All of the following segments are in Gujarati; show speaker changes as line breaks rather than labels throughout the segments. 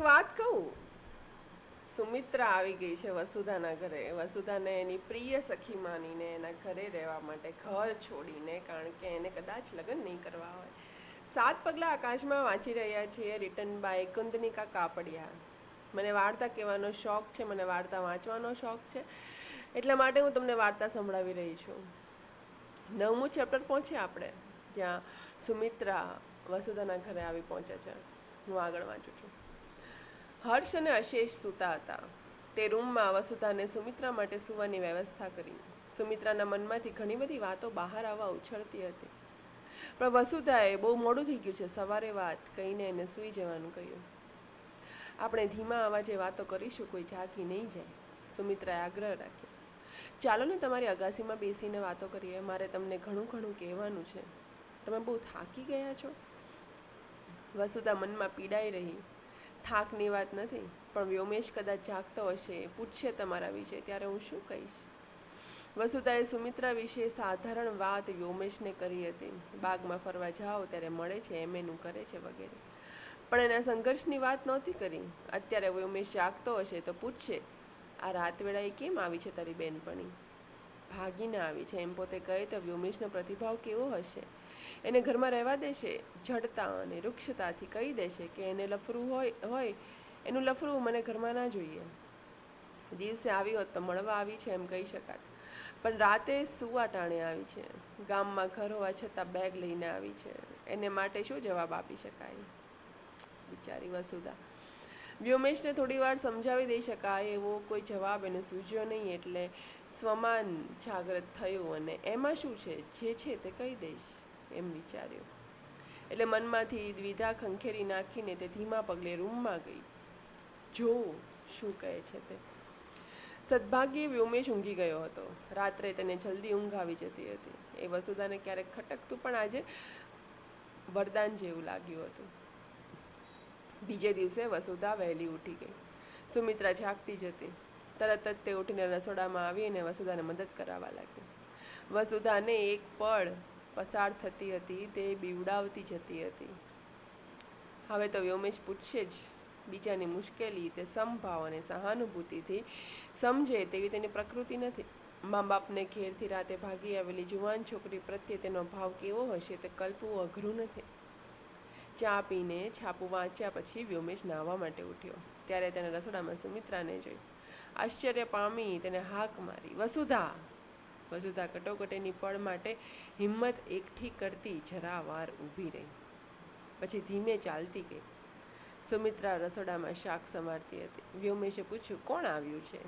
વાત કહું? સુમિત્રા આવી ગઈ છે વસુધાના ઘરે. વસુધાને એની પ્રિય સખી માનીને એના ઘરે રહેવા માટે ઘર છોડીને, કારણ કે એને કદાચ લગ્ન નહીં કરવા હોય. સાત પગલાં આકાશમાં વાંચી રહ્યા છીએ, રિટર્ન બાય કુંદનિકા કાપડિયા. મને વાર્તા કહેવાનો શોખ છે, મને વાર્તા વાંચવાનો શોખ છે. એટલા માટે હું તમને વાર્તા સંભળાવી રહી છું. નવમું ચેપ્ટર પહોંચ્યા આપણે, જ્યાં સુમિત્રા વસુધાના ઘરે આવી પહોંચે છે. હું આગળ વાંચું છું. હર્ષ અને અશેષ સૂતા હતા. તે રૂમમાં વસુધાને સુમિત્રા માટે સૂવાની વ્યવસ્થા કરી. સુમિત્રાના મનમાંથી ઘણી બધી વાતો બહાર આવવા ઉછળતી હતી. પણ વસુધાએ બહુ મોડું થઈ ગયું છે. સવારે વાત કહીને એને સૂઈ જવાનું કહ્યું. આપણે ધીમા અવાજે વાતો કરીશું, કોઈ જાગી નહીં જાય. સુમિત્રાએ આગ્રહ રાખ્યો. ચાલો ને તમારી અગાસીમાં બેસીને વાતો કરીએ. મારે તમને ઘણું ઘણું કહેવાનું છે. તમે બહુ થાકી ગયા છો? વસુધા મનમાં પીડાઈ રહી. થાકની વાત નથી, પણ વ્યોમેશ કદાચ જાગતો હશે પૂછશે તમારા વિશે, ત્યારે હું શું કહીશ? વસુધાએ સુમિત્રા વિશે સાધારણ વાત વ્યોમેશને કરી હતી. બાગમાં ફરવા જાઓ, ત્યારે મળે છે એમ એનું કરે છે વગેરે. પણ એના સંઘર્ષની વાત નહોતી કરી. અત્યારે વ્યોમેશ જાગતો હશે તો પૂછશે, આ રાતવેળાએ કેમ આવી છે તારી બેનપણી? ભાગીને આવી છે. એમ પોતે કહે તો વ્યોમેશનો પ્રતિભાવ કેવો હશે? એને ઘરમાં રહેવા દેશે, જડતા અને વૃક્ષતાથી કહી દેશે કે એને લફરું હોય હોય, એનું લફરું મને ઘરમાં ના જોઈએ. દિવસે આવી હોત તો મળવા આવી છે એમ કહી શકાત. પણ રાતે સુવા ટાણે આવી છે. ગામમાં ઘર હોવા છતાં બેગ લઈને આવી છે. એને માટે શું જવાબ આપી શકાય? બિચારી વસુધા. વ્યોમેશને થોડી વાર સમજાવી દઈ શકાય એવો કોઈ જવાબ એને સૂઝ્યો નહીં એટલે સ્વમાન જાગ્રત થયું અને એમાં શું છે? જે છે તે કહી દઈશ. એમ વિચાર્યું. એટલે મનમાંથી દ્વિધા ખંખેરી નાખીને તે ધીમા પગલે રૂમમાં ગઈ. જોઉં શું કહે છે તે? સદભાગ્યે વ્યોમેશ ઊંઘી ગયો હતો. રાત્રે તેને જલ્દી ઊંઘ આવી જતી હતી. એ વસુધાને ક્યારેક ખટકતું પણ આજે વરદાન જેવું લાગ્યું હતું. બીજે દિવસે વસુધા વહેલી ઉઠી ગઈ. સુમિત્રા જાગતી જ હતી. તરત જ તે ઉઠીને રસોડામાં આવી અને વસુધાને મદદ કરાવવા લાગી. વસુધાને એક પળ પસાર થતી હતી, તે બીવડાવતી જતી હતી. હવે તો વ્યોમેશ પૂછશે જ, બીજાની મુશ્કેલી, તે સમભાવ અને સહાનુભૂતિથી સમજે તેવી તેની પ્રકૃતિ નથી. મા બાપને ઘેરથી રાતે ભાગી આવેલી જુવાન છોકરી પ્રત્યે તેનો ભાવ કેવો હશે તે કલ્પવું અઘરું નથી. ચા પીને છાપું વાંચ્યા પછી વ્યોમેશ નાહવા માટે ઉઠ્યો. ત્યારે તેને રસોડામાં સુમિત્રાને જોઈ આશ્ચર્ય પામી તેને હાક મારી, વસુધા વસુધા કટોકટીની પળ માટે હિંમત એકઠી કરતી જરા વાર ઊભી રહી. પછી ધીમે ચાલતી ગઈ. સુમિત્રા રસોડામાં શાક સમારતી હતી. વ્યોમેશે પૂછ્યું, કોણ આવ્યું છે?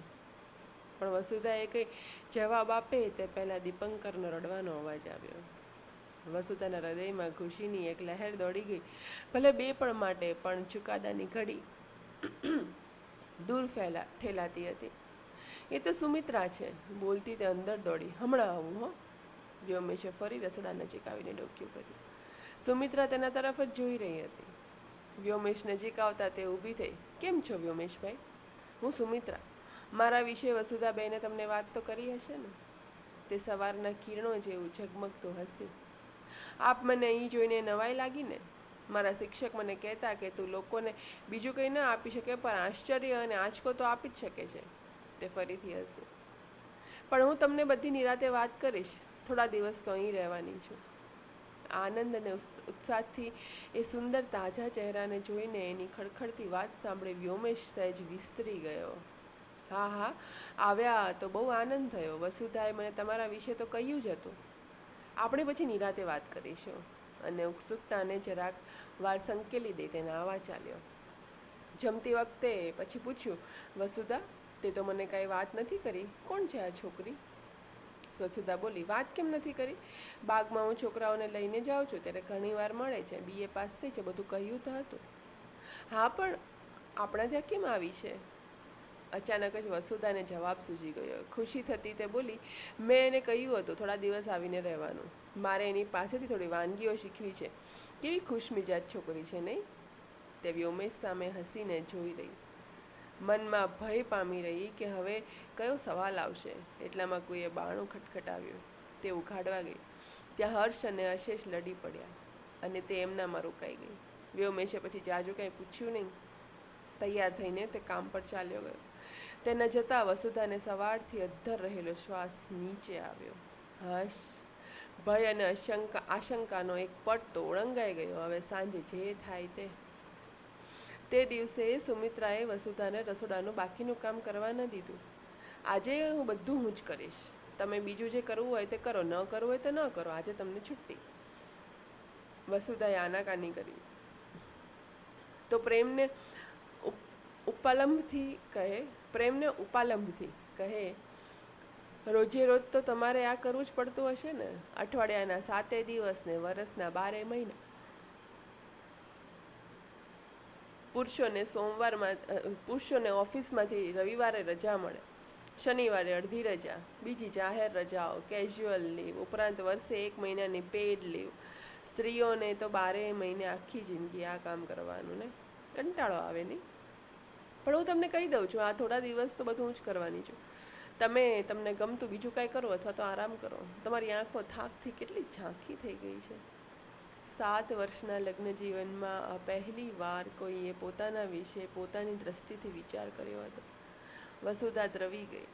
પણ વસુધાએ કંઈ જવાબ આપે તે પહેલાં દીપંકરનો રડવાનો અવાજ આવ્યો. વસુધાના હૃદયમાં ખુશીની એક લહેર દોડી ગઈ. ભલે બે પણ માટે, પણ ચુકાદાની ઘડી દૂર ફેલા, ઠેલાતી હતી. એ તો સુમિત્રા છે. બોલતી તે અંદર દોડી. હમણાં આવું, હો. વ્યોમેશે ફરી રસોડા નજીક આવીને ડોક્યું કર્યું. સુમિત્રા તેના તરફ જ જોઈ રહી હતી. વ્યોમેશ નજીક આવતા તે ઊભી થઈ. કેમ છો વ્યોમેશભાઈ? હું સુમિત્રા. મારા વિશે વસુધાબેને તમને વાત તો કરી હશે ને? તે સવારના કિરણો જેવું ઝગમગતું હશે. આપ મને અહીં જોઈને નવાઈ લાગીને મારા શિક્ષક મને કહેતા કે તું લોકોને બીજું કંઈ ન આપી શકે, પણ આશ્ચર્ય અને આંચકો તો આપી જ શકે છે. તે ફરીથી હશે. પણ હું તમને બધી નિરાતે વાત કરીશ. થોડા દિવસ તો અહીં રહેવાની છું. આનંદ અને ઉત્સ- ઉત્સાહથી એ સુંદર તાજા ચહેરાને જોઈને એની ખડખડતી વાત સાંભળી વ્યોમેશ સહેજ વિસ્તરી ગયો. હા હા, આવ્યા તો બહુ આનંદ થયો. વસુધાએ મને તમારા વિશે તો કહ્યું જ હતું. આપણે પછી નિરાતે વાત કરીશું. અને ઉત્સુકતાને જરાક વાર સંકેલી દે તેને આવા ચાલ્યો. જમતી વખતે પછી પૂછ્યું, વસુધા તે તો મને કાંઈ વાત નથી કરી. કોણ છે આ છોકરી? વસુધા બોલી, વાત કેમ નથી કરી? બાગમાં હું છોકરાઓને લઈને જાઉં છું, ત્યારે ઘણીવાર મળે છે બીએ પાસ થઈ છે, બધું કહ્યું તો હતું. હા, પણ આપણા ત્યાં કેમ આવી છે? અચાનક જ વસુધાને જવાબ સૂજી ગયો. ખુશી થતી તે બોલી, મેં એને કહ્યું હતું થોડા દિવસ આવીને રહેવાનું. મારે એની પાસેથી થોડી વાનગીઓ શીખવી છે. કેવી ખુશ મિજાજ છોકરી છે, નહીં? તેવી ઉમેશ સામે હસીને જોઈ રહી. મનમાં ભય પામી રહી કે હવે કયો સવાલ આવશે. એટલામાં કોઈએ બાણું ખટખટાવ્યું. તે ઉઘાડવા ગઈ. ત્યાં હર્ષ અને અશેષ લડી પડ્યા અને તે એમનામાં રોકાઈ ગઈ. વ્યોમેશે પછી જાજુ કાંઈ પૂછ્યું નહીં. તૈયાર થઈને તે કામ પર ચાલ્યો ગયો. તેના જતાં વસુધાને સવારથી અદ્ધર રહેલો શ્વાસ નીચે આવ્યો. હર્ષ, ભય અને આશંકા આશંકાનો એક પટ્ટો ઓળંગાઈ ગયો. હવે સાંજે જે થાય તે તે દિવસે સુમિત્રાએ વસુધાને રસોડાનું બાકીનું કામ કરવા ન દીધું. આજે હું બધું હું જ કરીશ. તમે બીજું જે કરવું હોય તે કરો, ન કરવું હોય તો ન કરો, આજે તમને છુટ્ટી. વસુધાએ આનાકાની કરી. તો પ્રેમને ઉપાલંબથી કહે, પ્રેમને ઉપાલંબથી કહે, રોજે રોજ તો તમારે આ કરવું જ પડતું હશે ને? અઠવાડિયાના સાતે દિવસ ને વરસના બારે મહિના. પુરુષોને સોમવારમાં પુરુષોને ઓફિસમાંથી રવિવારે રજા મળે. શનિવારે અડધી રજા, બીજી જાહેર રજાઓ કેઝ્યુઅલ લીવ ઉપરાંત વર્ષે એક મહિનાની પેડ લીવ સ્ત્રીઓને તો બારે મહિને આખી જિંદગી આ કામ કરવાનું ને? કંટાળો આવે નહીં? પણ હું તમને કહી દઉં છું, આ થોડા દિવસ તો બધું જ કરવાની છું. તમે, તમને ગમતું બીજું કાંઈ કરો અથવા તો આરામ કરો. તમારી આંખો થાકથી કેટલી ઝાંખી થઈ ગઈ છે. સાત વર્ષના લગ્ન જીવનમાં પહેલી વાર કોઈએ પોતાના વિશે પોતાની દ્રષ્ટિથી વિચાર કર્યો હતો. વસુધા દ્રવી ગઈ.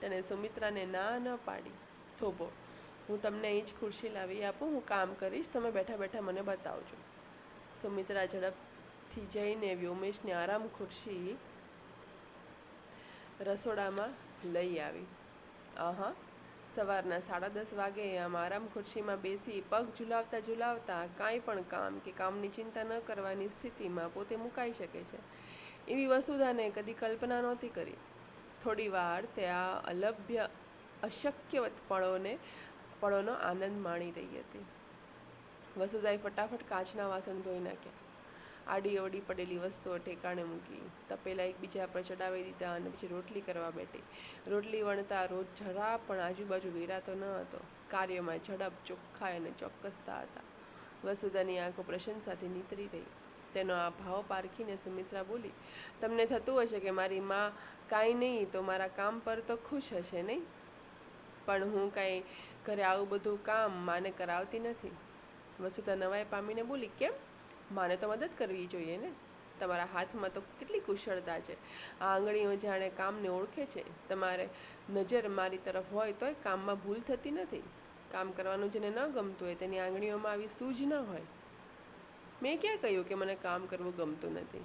તેણે સુમિત્રાને ના ન પાડી. થોભો હું તમને અહીં જ ખુરશી લાવી આપું, હું કામ કરીશ, તમે બેઠા બેઠા મને બતાવજો. સુમિત્રા ઝડપથી જઈને વ્યોમેશને આરામ ખુરશી રસોડામાં લઈ આવી. આહા સવારના સાડા દસ વાગે આમ આરામ ખુરશીમાં બેસી પગ ઝુલાવતા ઝુલાવતા કાંઈ પણ કામ કે કામની ચિંતા ન કરવાની સ્થિતિમાં પોતે મુકાઈ શકે છે. એવી વસુધાને કદી કલ્પના નહોતી કરી. થોડી વાર તે આ અલભ્ય અશક્યવત પળોને પળોનો આનંદ માણી રહી હતી. વસુધાએ ફટાફટ કાચના વાસણ ધોઈ નાખ્યા. આડી અવડી પડેલી વસ્તુઓ ઠેકાણે મૂકી, તપેલા એકબીજા પર ચડાવી દીધા અને પછી રોટલી કરવા બેઠી. રોટલી વણતા રોજ જરા પણ આજુબાજુ વેરાતો ન હતો. કાર્યમાં ઝડપ ચોખ્ખાઈ અને ચોક્કસતા હતા. વસુધાની આંખો પ્રશંસાથી નીતરી રહી. તેનો આ ભાવ પારખીને સુમિત્રા બોલી, તમને થતું હશે કે મારી માં કાંઈ નહીં, તો મારા કામ પર તો ખુશ હશે નહીં? પણ હું કાંઈ ઘરે આવું બધું કામ માને કરાવતી નથી. વસુધા નવાઈ પામીને બોલી, કેમ? માને તો મદદ કરવી જોઈએ ને? તમારા હાથમાં તો કેટલી કુશળતા છે. આ આંગળીઓ જાણે કામને ઓળખે છે. તમારે નજર મારી તરફ હોય તોય કામમાં ભૂલ થતી નથી. કામ કરવાનું જેને ન ગમતું હોય તેની આંગળીઓમાં આવી સૂઝ ન હોય. મેં ક્યાં કહ્યું કે મને કામ કરવું ગમતું નથી?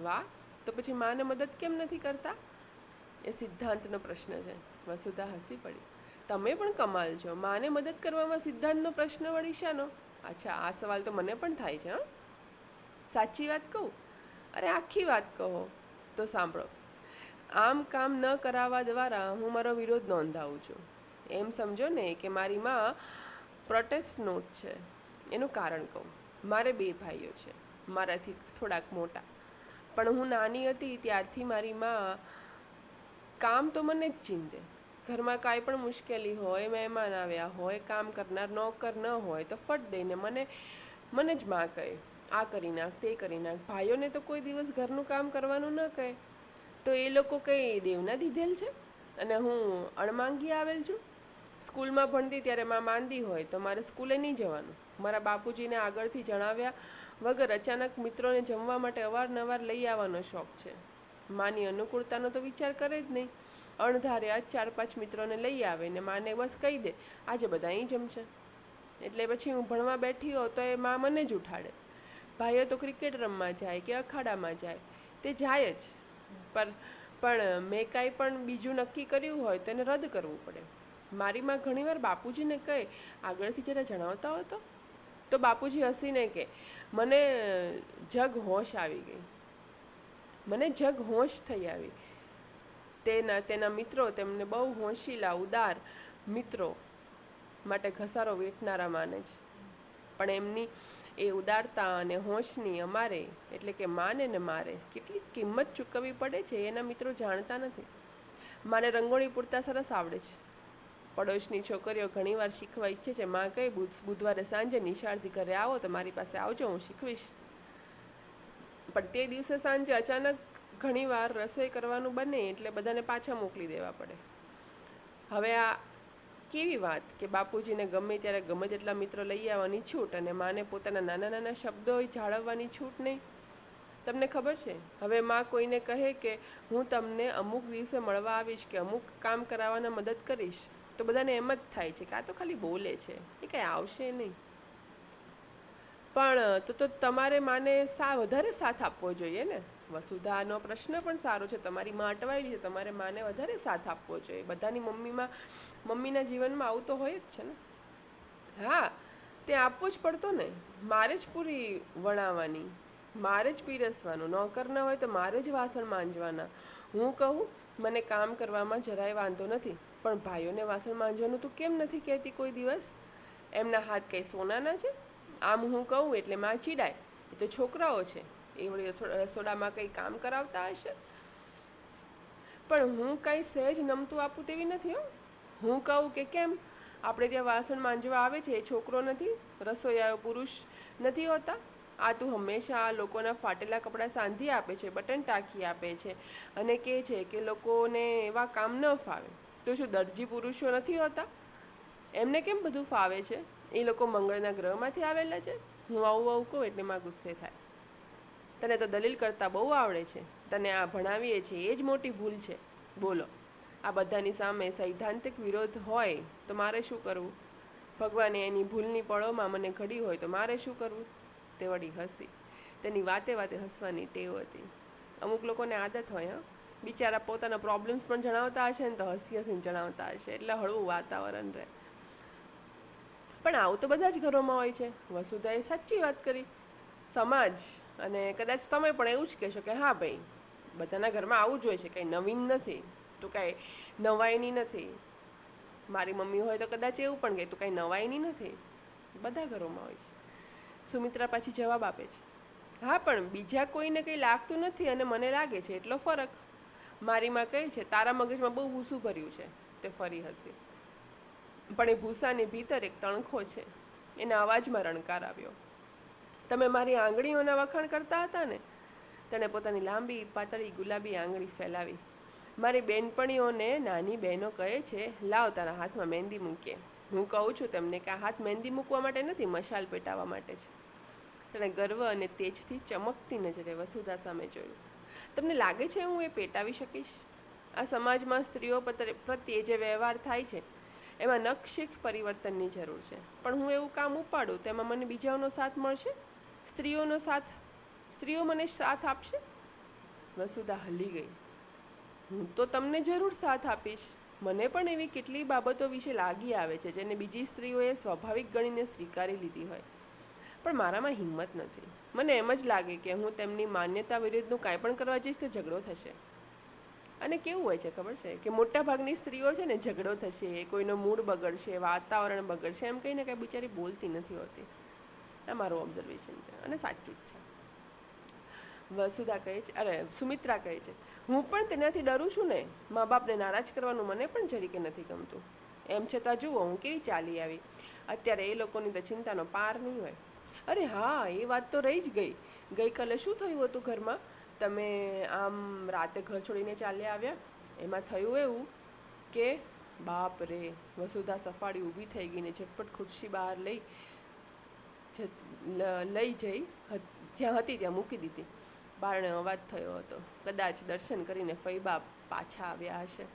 વાહ! તો પછી માને મદદ કેમ નથી કરતા? એ સિદ્ધાંતનો પ્રશ્ન છે. વસુધા હસી પડી. તમે પણ કમાલ છો. માને મદદ કરવામાં સિદ્ધાંતનો પ્રશ્ન વળી શાનો? અચ્છા, આ સવાલ તો મને પણ થાય છે, હા? સાચી વાત કહું? અરે, આખી વાત કહો. તો સાંભળો. આમ કામ ન કરાવવા દ્વારા હું મારો વિરોધ નોંધાવું છું. એમ સમજો ને કે મારી માં પ્રોટેસ્ટ નોટ છે. એનું કારણ કહું. મારે બે ભાઈઓ છે. મારાથી થોડાક મોટા. પણ હું નાની હતી ત્યારથી મારી માં કામ તો મને જ ચીંધે. ઘરમાં કાંઈ પણ મુશ્કેલી હોય, મહેમાન આવ્યા હોય, કામ કરનાર, નોકર ન હોય તો ફટ દઈને મને મને જ માં કહે. આ કરી નાખ, તે કરી નાખ. ભાઈઓને તો કોઈ દિવસ ઘરનું કામ કરવાનું ન કહે. તો એ લોકો કંઈ દેવના દીધેલ છે? અને હું અણમાંગી આવેલ છું? સ્કૂલમાં ભણતી ત્યારે માં માંદી હોય તો મારે સ્કૂલે નહીં જવાનું. મારા બાપુજીને આગળથી જણાવ્યા વગર અચાનક મિત્રોને જમવા માટે અવારનવાર લઈ આવવાનો શોખ છે. માની અનુકૂળતાનો તો વિચાર કરે જ નહીં. અણધારે આ ચાર પાંચ મિત્રોને લઈ આવે ને માને બસ કહી દે, આજે બધા અહીં જમશે. એટલે પછી હું ભણવા બેઠી હોઉં તો એ મા મને જ ઉઠાડે. ભાઈઓ તો ક્રિકેટ રમવા જાય કે અખાડામાં જાય, તે જાય જ. પર પણ મેં કાંઈ પણ બીજું નક્કી કર્યું હોય તેને રદ કરવું પડે. મારી માં ઘણીવાર બાપુજીને કહે, આગળથી જરા જણાવતા હો તો. તો બાપુજી હસીને કે મને જગ હોશ આવી ગઈ. મને જગ હોશ થઈ આવી. તેના તેના મિત્રો તેમને બહુ હોંશીલા, ઉદાર મિત્રો માટે ઘસારો વેઠનારા માને છે પણ એમની એ ઉદારતા અને હોંશની અમારે, એટલે કે માને ને મારે, કેટલી કિંમત ચૂકવવી પડે છે એના મિત્રો જાણતા નથી. માને રંગોળી પૂરતા સરસ આવડે છે. પડોશની છોકરીઓ ઘણીવાર શીખવા ઈચ્છે છે, માં કહી બુધવારે સાંજે નિશાળથી ઘરે આવો તો મારી પાસે આવજો, હું શીખવીશ. પણ તે દિવસે સાંજે અચાનક ઘણીવાર રસોઈ કરવાનું બને એટલે બધાને પાછા મોકલી દેવા પડે. હવે આ કેવી વાત કે બાપુજીને ગમે ત્યારે ગમે તેટલા મિત્રો લઈ આવવાની છૂટ અને માને પોતાના નાના નાના શબ્દો જાળવવાની છૂટ નહીં? તમને ખબર છે? હવે માં કોઈને કહે કે હું તમને અમુક દિવસે મળવા આવીશ કે અમુક કામ કરાવવાના મદદ કરીશ, તો બધાને એમ જ થાય છે કે આ તો ખાલી બોલે છે. એ કાંઈ આવશે નહીં. પણ તો તો તમારે માને સા, વધારે સાથ આપવો જોઈએ ને? વસુધાનો પ્રશ્ન પણ સારો છે. તમારી માં અટવાયેલી છે. તમારે માને વધારે સાથ આપવો જોઈએ. બધાની મમ્મીમાં, મમ્મીના જીવનમાં આવું તો હોય જ છે ને? હા, તે આપવું જ પડતો ને. મારે જ પૂરી વણાવવાની. મારે જ પીરસવાનું. નોકર ના હોય તો મારે જ વાસણ માંજવાના. હું કહું, મને કામ કરવામાં જરાય વાંધો નથી, પણ ભાઈઓને વાસણ માંજવાનું તું કેમ નથી કહેતી કોઈ દિવસ? એમના હાથ કંઈ સોનાના છે? આમ હું કહું એટલે માં ચીડાય. એ તો છોકરાઓ છે. એ વળી રસો- રસોડામાં કંઈ કામ કરાવતા હશે? પણ હું કાંઈ સહેજ નમતું આપું તેવી નથી હો. હું કહું કે કેમ? આપણે ત્યાં વાસણ માંજવા આવે છે, એ છોકરો નથી રસોઈયાઓ પુરુષ નથી હોતા. આ તું હંમેશા આ લોકોના ફાટેલા કપડાં સાંધી આપે છે, બટન ટાંકી આપે છે અને કહે છે કે લોકોને એવા કામ ન ફાવે. તો શું દરજી પુરુષો નથી હોતા? એમને કેમ બધું ફાવે છે? એ લોકો મંગળના ગ્રહમાંથી આવેલા છે. હું આવું આવું કહું એટલે માં ગુસ્સે થાય. તને તો દલીલ કરતાં બહુ આવડે છે. તને આ ભણાવીએ છીએ એ જ મોટી ભૂલ છે. બોલો. આ બધાની સામે સૈદ્ધાંતિક વિરોધ હોય તો મારે શું કરવું? ભગવાને એની ભૂલની પળોમાં મને ઘડી હોય તો મારે શું કરવું? તે વળી હસી. તેની વાતે વાતે હસવાની ટેવ હતી. અમુક લોકોને આદત હોય, હા. બિચારા પોતાના પ્રોબ્લેમ્સ પણ જણાવતા હશે ને તો હસી હસીને જણાવતા હશે. એટલે હળવું વાતાવરણ રહે. પણ આવું તો બધા જ ઘરોમાં હોય છે. વસુધાએ સાચી વાત કરી. સમાજ અને કદાચ તમે પણ એવું જ કહેશો કે હા ભાઈ, બધાના ઘરમાં આવું જ હોય છે, કંઈ નવીન નથી, તો કાંઈ નવાઈની નથી. મારી મમ્મી હોય તો કદાચ એવું પણ કહે, તું કાંઈ નવાઈની નથી. બધા ઘરોમાં હોય છે. સુમિત્રા પાછી જવાબ આપે છે. હા, પણ બીજા કોઈને કંઈ લાગતું નથી અને મને લાગે છે, એટલો ફરક. મારીમાં કહે છે, તારા મગજમાં બહુ ભૂસું ભર્યું છે, તે ફરી હસી પણ એ ભૂસાની ભીતર એક તણખો છે. એના અવાજમાં રણકાર આવ્યો. તમે મારી આંગળીઓના વખાણ કરતા હતા ને? તેણે પોતાની લાંબી, પાતળી, ગુલાબી આંગળી ફેલાવી. મારી બેનપણીઓને નાની બહેનો કહે છે, લાવ તારા હાથમાં મહેંદી મૂકીએ હું કહું છું તેમને કે આ હાથ મહેંદી મૂકવા માટે નથી, મશાલ પેટાવવા માટે છે. તેણે ગર્વ અને તેજથી ચમકતી નજરે વસુધા સામે જોયું. તમને લાગે છે હું એ પેટાવી શકીશ? આ સમાજમાં સ્ત્રીઓ પ્રત્યે જે વ્યવહાર થાય છે એમાં નક્ષિક પરિવર્તનની જરૂર છે. પણ હું એવું કામ ઉપાડું તેમાં મને બીજાઓનો સાથ મળશે? સ્ત્રીઓનો સાથ, સ્ત્રીઓ મને સાથ આપશે? વસુધા હલી ગઈ. હું તો તમને જરૂર સાથ આપીશ. મને પણ એવી કેટલી બાબતો વિશે લાગી આવે છે જેને બીજી સ્ત્રીઓએ સ્વાભાવિક ગણીને સ્વીકારી લીધી હોય. પણ મારામાં હિંમત નથી. મને એમ જ લાગે કે હું તેમની માન્યતા વિરુદ્ધનું કાંઈ પણ કરવા જઈશ તો ઝઘડો થશે. અને કેવું હોય છે, ખબર છે? કે મોટા ભાગની સ્ત્રીઓ છે ને ઝઘડો થશે, કોઈનો મૂડ બગડશે, વાતાવરણ બગડશે, એમ કહીને કાંઈ બિચારી બોલતી નથી હોતી. આ મારું ઓબ્ઝર્વેશન છે અને સાચું જ છે. વસુધા કહે છે, અરે, સુમિત્રા કહે છે, હું પણ તેનાથી ડરું છું ને? મા બાપને નારાજ કરવાનું મને પણ જરીકે નથી ગમતું. એમ છતાં જુઓ, હું કેવી ચાલી આવી? અત્યારે એ લોકોની તો ચિંતાનો પાર નહીં હોય. અરે હા, એ વાત તો રહી જ ગઈ. ગઈકાલે શું થયું હતું ઘરમાં? તમે આમ રાતે ઘર છોડીને ચાલ્યા આવ્યા? એમાં થયું એવું કે, બાપ રે, વસુધા સફાળી ઊભી થઈ ગઈ ને ઝટપટ ખુરશી બહાર લઈ લઈ જઈ જ્યાં હતી ત્યાં મૂકી દીધી. બારણે અવાજ થયો હતો, કદાચ દર્શન કરીને ફૈબા પાછા આવ્યા હશે.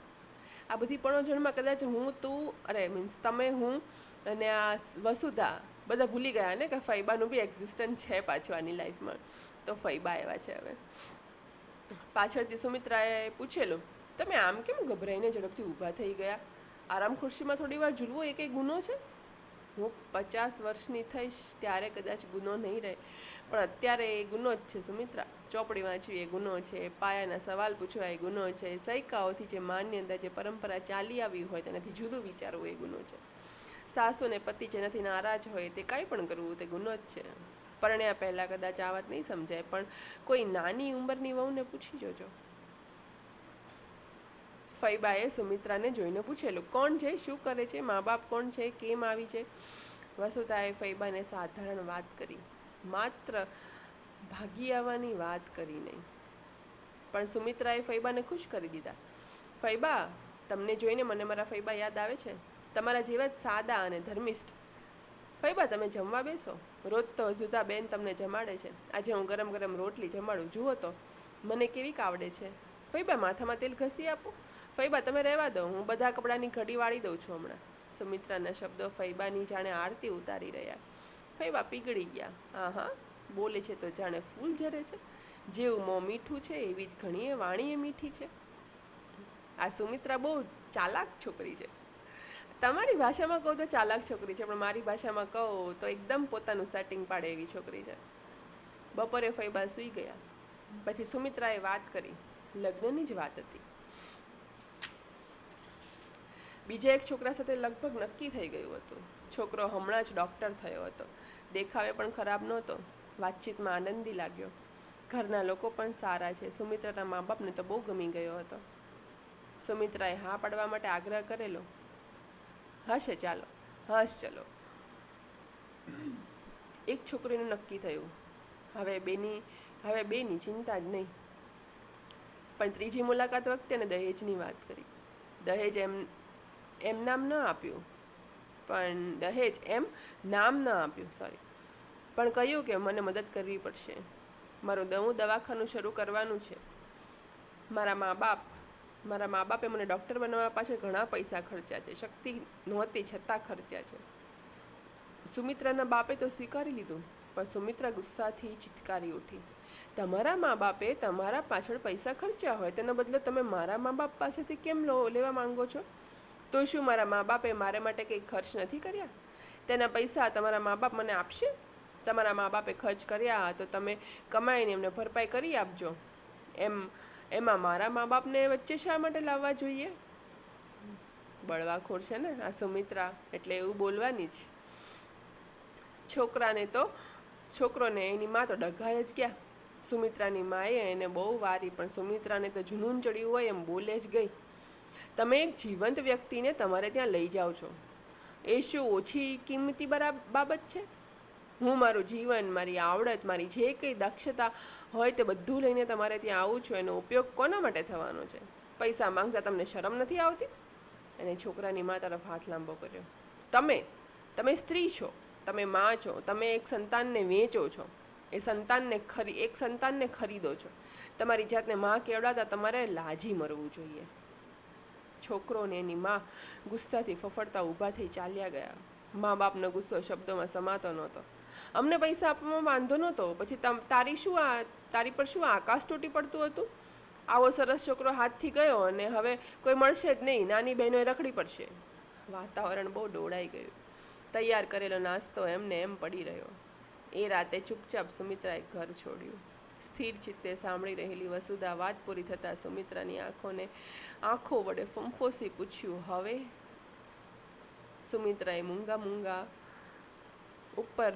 આ બધી પણોજણમાં કદાચ હું તું, અરે, મીન્સ તમે હું અને આ વસુધા બધા ભૂલી ગયા ને કે ફૈબાનું બી એક્ઝિસ્ટન્સ છે પાછું આની લાઈફમાં તો ફૈબા એવા છે હવે. પાછળથી સુમિત્રાએ પૂછેલું, તમે આમ કેમ ગભરાઈને ઝડપથી ઊભા થઈ ગયા? આરામ ખુરશીમાં થોડી વાર ઝૂલવો એ કંઈ ગુનો છે? હું પચાસ વર્ષની થઈશ ત્યારે કદાચ ગુનો નહીં રહે. પણ અત્યારે એ ગુનો જ છે, સુમિત્રા. ચોપડી વાંચવી એ ગુનો છે, પાયાના સવાલ પૂછવા એ ગુનો છે, સૈકાઓથી જે માન્યતા જે પરંપરા ચાલી આવી હોય તેનાથી જુદું વિચારવું એ ગુનો છે. સાસુ અને પતિ જેનાથી નારાજ હોય તે કાંઈ પણ કરવું તે ગુનો જ છે. પરણ્યા પહેલાં કદાચ આ વાત નહીં સમજાય, પણ કોઈ નાની ઉંમરની વહુને પૂછી જોજો. ફૈબાએ સુમિત્રાને જોઈને પૂછેલું, કોણ છે? શું કરે છે? મા બાપ કોણ છે? કેમ આવી છે? વસુધાએ ફૈબાને સાધારણ વાત કરી, માત્ર ભાગી આવવાની વાત કરી નહીં. પણ સુમિત્રાએ ફૈબાને ખુશ કરી દીધા. ફૈબા તમને જોઈને મને મારા ફૈબા યાદ આવે છે? તમારા જેવા જ સાદા અને ધર્મિષ્ઠ ફઈબા તમે જમવા બેસો. રોજ તો જુદા બેન તમને જમાડે છે. આજે હું ગરમ ગરમ રોટલી જમાડું. જુઓ તો, મને કેવી કાવડે છે. ફૈબા માથામાં તેલ ઘસી આપો. ફૈબા તમે રહેવા દો. હું બધા કપડાંની ઘડી વાળી દઉં છું હમણાં. સુમિત્રાના શબ્દો ફૈબાની જાણે આરતી ઉતારી રહ્યા. ફૈબા પીગળી ગયા. હા હા બોલે છે તો જાણે ફૂલ ઝરે છે. જેવું મોં મીઠું છે, એવી જ ઘણીએ વાણીએ મીઠી છે. આ સુમિત્રા બહુ ચાલાક છોકરી છે. તમારી ભાષામાં કહું તો ચાલાક છોકરી છે, પણ મારી ભાષામાં કહું તો એકદમ પોતાનું સેટિંગ પાડે એવી છોકરી છે. બપોરે ફૈબા સૂઈ ગયા. પછી સુમિત્રાએ વાત કરી. લગ્નની જ વાત હતી. બીજા એક છોકરા સાથે લગભગ નક્કી થઈ ગયું હતું. છોકરો હમણાં જ ડૉક્ટર થયો હતો. દેખાવે પણ ખરાબ નહોતો. વાતચીતમાં આનંદી લાગ્યો. ઘરના લોકો પણ સારા છે. સુમિત્રાના મા બાપને તો બહુ ગમી ગયો હતો. સુમિત્રાએ હા પાડવા માટે આગ્રહ કરેલો. હશે ચાલો. હશ, ચલો. એક છોકરીનું નક્કી થયું. હવે બેની હવે બેની ચિંતા જ નહીં. પણ ત્રીજી મુલાકાત વખતે એને દહેજની વાત કરી. દહેજ એમ એમ નામ ન આપ્યું. પણ દહેજ એમ નામ ન આપ્યું સોરી પણ કહ્યું કે મને મદદ કરવી પડશે. મારું દવું દવાખાનું શરૂ કરવાનું છે. મારા મા બાપ મારા મા બાપે મને ડૉક્ટર બનાવવા પાછળ ઘણા પૈસા ખર્ચ્યા છે. શક્તિ નહોતી, છતાં ખર્ચ્યા છે. સુમિત્રાના બાપે તો સ્વીકારી લીધું, પણ સુમિત્રા ગુસ્સાથી ચિત્કારી ઉઠી. તમારા મા બાપે તમારા પાછળ પૈસા ખર્ચ્યા હોય, તેનો બદલે તમે મારા મા બાપ પાસેથી કેમ લો, લેવા માંગો છો? તો શું મારા મા બાપે મારે માટે કંઈ ખર્ચ નથી કર્યા? તેના પૈસા તમારા મા બાપ મને આપશે? તમારા મા બાપે ખર્ચ કર્યા તો તમે કમાઈને એમને ભરપાઈ કરી આપજો. એમ એમાં મારા મા બાપને વચ્ચે શા માટે લાવવા જોઈએ? બળવાખોર છે ને, આ સુમિત્રા, એટલે એવું બોલવાની જ. છોકરાને તો, છોકરોને એની મા તો ડઘાય જ ગયા. સુમિત્રાની માએ એને બહુ વારી, પણ સુમિત્રાને તો જુનૂન ચડ્યું હોય એમ બોલે જ ગઈ. તમે એક જીવંત વ્યક્તિને તમારે ત્યાં લઈ જાઓ છો. એ શું ઓછી કિંમતી બરા, બાબત છે? હું મારું જીવન, મારી આવડત, મારી જે કંઈ દક્ષતા હોય તે બધું લઈને તમારે ત્યાં આવું છું, એનો ઉપયોગ કોના માટે થવાનો છે? પૈસા માંગતા તમને શરમ નથી આવતી? અને છોકરાની મા તરફ હાથ લાંબો કર્યો. તમે તમે સ્ત્રી છો, તમે મા છો, તમે એક સંતાનને વેચો છો. એ સંતાનને ખરી, એક સંતાનને ખરીદો છો. તમારી જાતને મા કેવડાતા તમારે લાજી મરવું જોઈએ. છોકરો ને એની મા ગુસ્સાથી ફફડતા ઊભા થઈ ચાલ્યા ગયા. મા બાપનો ગુસ્સો શબ્દોમાં સમાતો નહોતો. અમને પૈસા આપવામાં વાંધો નહોતો. પછી તારી શું આ, તારી પર શું આકાશ તૂટી પડતું હતું? આવો સરસ છોકરો હાથથી ગયો અને હવે કોઈ મળશે જ નહીં. નાની બહેનોએ રખડી પડશે. વાતાવરણ બહુ ડોળાઈ ગયું. તૈયાર કરેલો નાસ્તો એમને એમ પડી રહ્યો. એ રાતે ચૂપચાપ સુમિત્રાએ ઘર છોડ્યું. સ્થિર ચિત્તે સાંભળી રહેલી વસુધા વાત પૂરી થતાં સુમિત્રાની આંખોને, આંખો વડે ફંફોસી પૂછ્યું, હવે? સુમિત્રાએ મૂંગા મૂંગા ઉપર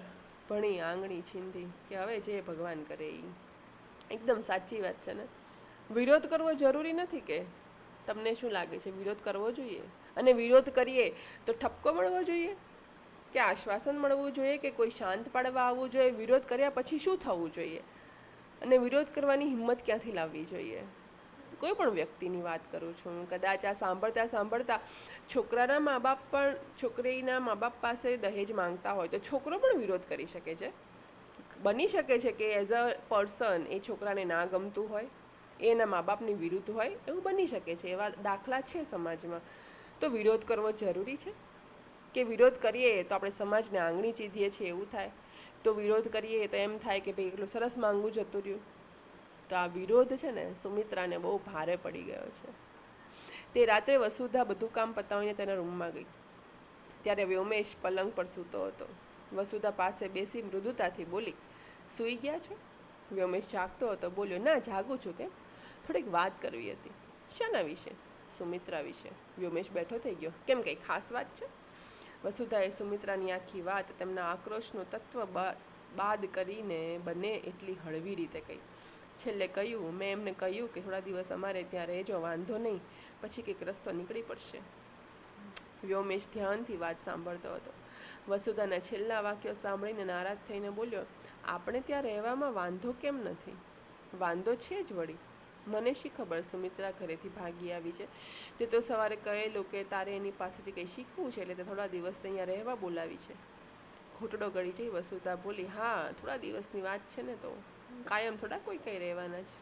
ભણી, આંગળી છીંધી કે હવે જે ભગવાન કરે એ એકદમ સાચી વાત છે ને. વિરોધ કરવો જરૂરી નથી કે? તમને શું લાગે છે, વિરોધ કરવો જોઈએ? અને વિરોધ કરીએ તો ઠપકો મળવો જોઈએ? કે આશ્વાસન મળવું જોઈએ કે કોઈ શાંત પાડવા આવવું જોઈએ? વિરોધ કર્યા પછી શું થવું જોઈએ? અને વિરોધ કરવાની હિંમત ક્યાંથી લાવવી જોઈએ? કોઈ પણ વ્યક્તિની વાત કરું છું કદાચ આ સાંભળતા સાંભળતા છોકરાના મા બાપ પણ, છોકરીના મા બાપ પાસે દહેજ માંગતા હોય તો છોકરો પણ વિરોધ કરી શકે છે? બની શકે છે કે એઝ અ પર્સન એ છોકરાને ના ગમતું હોય એના મા બાપની વિરુદ્ધ હોય, એવું બની શકે છે? એવા દાખલા છે સમાજમાં. તો વિરોધ કરવો જરૂરી છે? કે વિરોધ કરીએ તો આપણે સમાજને આંગળી ચીધીએ છીએ, એવું થાય? તો વિરોધ કરીએ તો એમ થાય કે ભાઈ, એટલું સરસ માંગવું જતું રહ્યું. તો આ વિરોધ છે ને, સુમિત્રાને બહુ ભારે પડી ગયો છે. તે રાત્રે વસુધા બધું કામ પતાવીને તેના રૂમમાં ગઈ. ત્યારે વ્યોમેશ પલંગ પર સૂતો હતો. વસુધા પાસે બેસી મૃદુતાથી બોલી, સૂઈ ગયા છો? વ્યોમેશ જાગતો હતો, બોલ્યો, ના, જાગું છું કેમ? થોડીક વાત કરવી હતી. શાના વિશે? સુમિત્રા વિશે. વ્યોમેશ બેઠો થઈ ગયો. કેમ કંઈ ખાસ વાત છે? વસુધાએ સુમિત્રાની આખી વાત તેમના આક્રોશનું તત્વ બાદ કરીને બને એટલી હળવી રીતે કહી. છેલ્લે કહ્યું, મેં એમને કહ્યું કે થોડા દિવસ અમારે ત્યાં રહેજો, વાંધો નહીં. પછી કંઈક રસ્તો નીકળી પડશે. વ્યોમેશ ધ્યાનથી વાત સાંભળતો હતો. વસુધાના છેલ્લા વાક્યો સાંભળીને નારાજ થઈને બોલ્યો, આપણે ત્યાં રહેવામાં વાંધો કેમ નથી? વાંધો છે જ વળી. મને શી ખબર સુમિત્રા ઘરેથી ભાગી આવી છે? તે તો સવારે કહેલું કે તારે એની પાસેથી કંઈ શીખવું છે એટલે તે થોડા દિવસ અહીંયા રહેવા બોલાવી છે. ઘૂંટડો ગળી જઈ વસુતા બોલી, હા, થોડા દિવસની વાત છે ને તો. કાયમ થોડા કોઈ કંઈ રહેવાના છે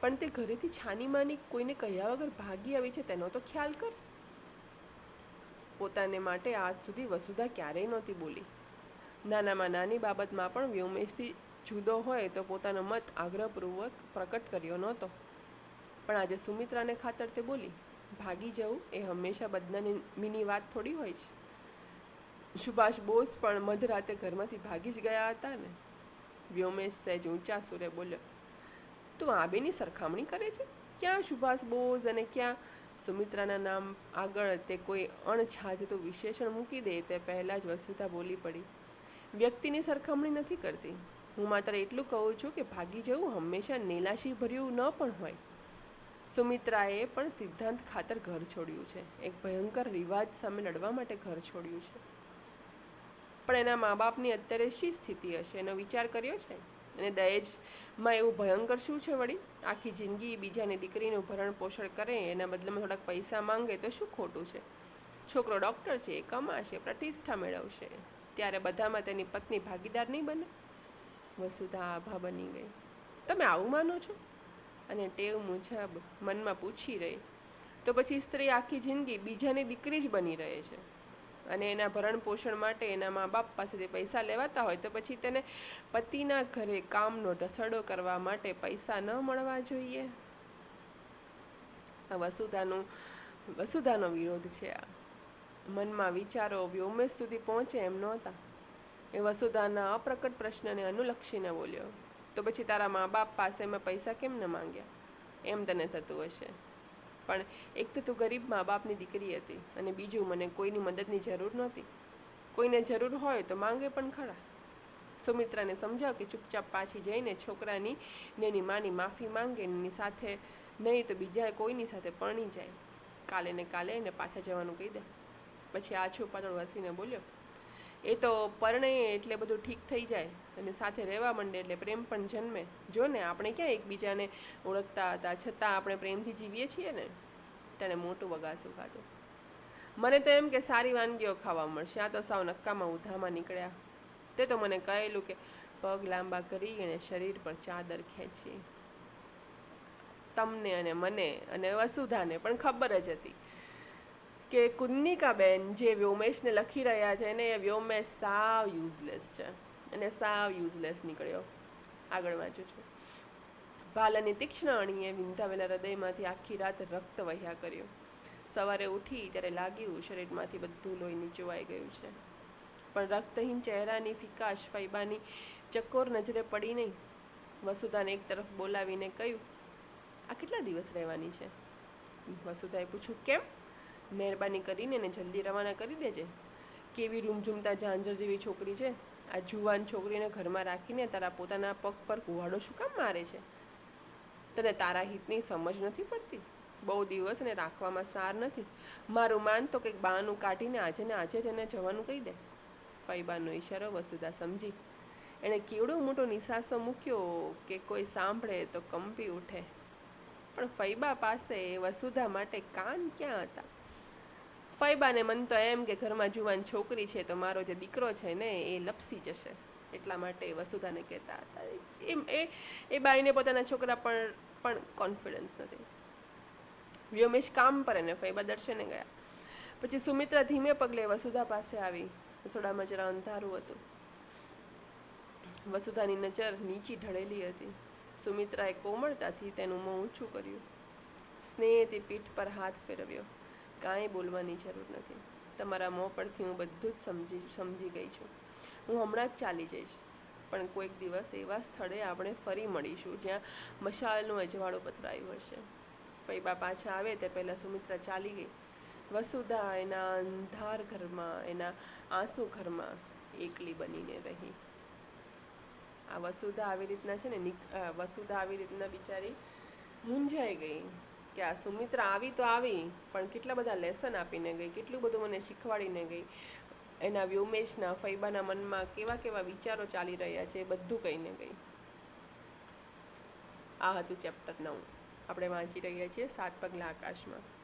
પણ તે ઘરેથી છાની માની કોઈને કહ્યા વગર ભાગી આવી છે તેનો તો ખ્યાલ કર. પોતાને માટે આજ સુધી વસુધા ક્યારેય નહોતી બોલી. નાનામાં નાની બાબતમાં પણ વ્યોમેશથી જુદો હોય તો પોતાનો મત આગ્રહપૂર્વક પ્રકટ કર્યો નહોતો. પણ આજે સુમિત્રાને ખાતર તે બોલી, ભાગી જવું એ હંમેશા બદનામીની વાત થોડી હોય છે. સુભાષ બોઝ પણ મધરાતે ઘરમાંથી ભાગી જ ગયા હતા ને. વ્યોમેશ સહેજ ઊંચા સુરે બોલ્યો, તું આ બેની સરખામણી કરે છે? ક્યાં સુભાષ બોઝ અને ક્યાં સુમિત્રાના નામ આગળ તે કોઈ અણછાજતું વિશેષણ મૂકી દે તે પહેલાં જ વસુધા બોલી પડી, વ્યક્તિની સરખામણી નથી કરતી. હું માત્ર એટલું કહું છું કે ભાગી જવું હંમેશા નીલાશી ભર્યું ન પણ હોય. સુમિત્રાએ પણ સિદ્ધાંત ખાતર ઘર છોડ્યું છે. એક ભયંકર રિવાજ સામે લડવા માટે ઘર છોડ્યું છે. પણ એના મા બાપની અત્યારે શી સ્થિતિ હશે એનો વિચાર કર્યો છે? અને દહેજમાં એવું ભયંકર શું છે વળી? આખી જિંદગી બીજાની દીકરીનું ભરણ પોષણ કરે, એના બદલામાં થોડાક પૈસા માંગે તો શું ખોટું છે? છોકરો ડૉક્ટર છે, કમાશે, પ્રતિષ્ઠા મેળવશે, ત્યારે બધામાં તેની પત્ની ભાગીદાર નહીં બને? વસુધા આભા બની ગઈ. તમે આવું માનો છો? અને ટેવ મુજબ મનમાં પૂછી રહી. તો પછી સ્ત્રી આખી જિંદગી બીજાની દીકરી જ બની રહે છે. અને એના ભરણ પોષણ માટે એના મા બાપ પાસેથી પૈસા લેવાતા હોય તો પછી તેને પતિના ઘરે કામનો ઢસડો કરવા માટે પૈસા ન મળવા જોઈએ. આ વસુધાનું, વસુધાનો વિરોધ છે આ. મનમાં વિચારો વ્યોમેશ સુધી પહોંચે એમ નહોતા. એ વસુધાના અપ્રકટ પ્રશ્નને અનુલક્ષીને બોલ્યો, તો પછી તારા મા બાપ પાસે મેં પૈસા કેમ ન માંગ્યા? એમ તને થતું હશે. પણ એક તો તું ગરીબ મા બાપની દીકરી હતી અને બીજું મને કોઈની મદદની જરૂર નહોતી. કોઈને જરૂર હોય તો માંગે પણ ખરા. સુમિત્રાને સમજાવ કે ચૂપચાપ પાછી જઈને છોકરાની ને એની માની માફી માંગે એની સાથે નહીં તો બીજા કોઈની સાથે પરણી જાય. કાલે ને કાલે એને પાછા જવાનું કહી દે. પછી આછું પાતળ હસીને બોલ્યો એ તો પરણે એટલે બધું ઠીક થઈ જાય અને સાથે રહેવા માંડે એટલે પ્રેમ પણ જન્મે. જો ને આપણે ક્યાં એકબીજાને ઓળખતા હતા, છતાં આપણે પ્રેમથી જીવીએ છીએ ને, તેણે મોટું વગાસું ખાધું. મને તો એમ કે સારી વાનગીઓ ખાવા મળશે. આ તો સાવ નક્કામાં ઉધામાં નીકળ્યા. તે તો મને કહેલું કે પગ લાંબા કરી અને શરીર પર ચાદર ખેંચી. તમને અને મને અને વસુધાને પણ ખબર જ હતી. કે કુન્નિકાબેન જે વ્યોમેશને લખી રહ્યા છે ને એ વ્યોમેશ સાવ યુઝલેસ છે. અને સાવ યુઝલેસ નીકળ્યો. આગળ વાંચું છું. ભાલાની તીક્ષ્ણ અણીએ વિંધાવેલા હૃદયમાંથી આખી રાત રક્ત વહ્યા કર્યું. સવારે ઉઠી ત્યારે લાગ્યું શરીરમાંથી બધું લોહી નીચોવાઈ ગયું છે. પણ રક્તહીન ચહેરાની ફિકાશ ફૈબાની ચકોર નજરે પડી નહીં. વસુધાને એક તરફ બોલાવીને કહ્યું, આ કેટલા દિવસ રહેવાની છે? વસુધાએ પૂછ્યું, કેમ? મહેરબાની કરીને એને જલ્દી રવાના કરી દેજે. કેવી રૂમઝૂમતા ઝાંઝર જેવી છોકરી છે. આ જુવાન છોકરીને ઘરમાં રાખીને તારા પોતાના પગ પર કુવાડો શું કામ મારે છે? તને તારા હિતની સમજ નથી પડતી? બહુ દિવસ એને રાખવામાં સાર નથી. મારું માન તો કંઈક બાનું કાઢીને આજે ને આજે જ એને જવાનું કહી દે. ફૈબાનો ઈશારો વસુધા સમજી. એણે કેવડો મોટો નિશાસો મૂક્યો કે કોઈ સાંભળે તો કંપી ઉઠે. પણ ફૈબા પાસે વસુધા માટે કાન ક્યાં હતા? ફૈબાને મન તો એમ કે ઘરમાં જુવાન છોકરી છે તો મારો જે દીકરો છે ને, એ લપસી જશે. એટલા માટે વસુધાને કહેતા હતા. એમ, એ એ બાઈને પોતાના છોકરા પણ પણ કોન્ફિડન્સ નથી. વ્યોમેશ કામ પર અને ફૈબા દર્શને ગયા. પછી સુમિત્રા ધીમે પગલે વસુધા પાસે આવી. રસોડામાં જરા અંધારું હતું. વસુધાની નજર નીચી ઢળેલી હતી. સુમિત્રાએ કોમળતાથી તેનું મોં ઊંચું કર્યું. સ્નેહથી પીઠ પર હાથ ફેરવ્યો. કાંઈ બોલવાની જરૂર નથી. તમારા મોં પરથી હું બધું જ સમજી સમજી ગઈ છું. હું હમણાં જ ચાલી જઈશ. પણ કોઈક દિવસ એવા સ્થળે આપણે ફરી મળીશું જ્યાં મશાલનું અજવાળું પથરાયું હશે. ફૈબા પાછા આવે તે પહેલાં સુમિત્રા ચાલી ગઈ. વસુધા એના અંધાર ઘરમાં, એના આંસુ ઘરમાં એકલી બનીને રહી. આ વસુધા આવી રીતના છે ને વસુધા આવી રીતના બિચારી મૂંઝાઈ ગઈ. કે આ સુમિત્રા આવી તો આવી, પણ કેટલા બધા લેસન આપીને ગઈ, કેટલું બધું મને શીખવાડીને ગઈ. એના વ્યોમેશના, ફૈબાના મનમાં કેવા કેવા વિચારો ચાલી રહ્યા છે, એ બધું કહીને ગઈ. આ હતું ચેપ્ટર નવ. આપણે વાંચી રહ્યા છીએ સાત પગલા આકાશમાં.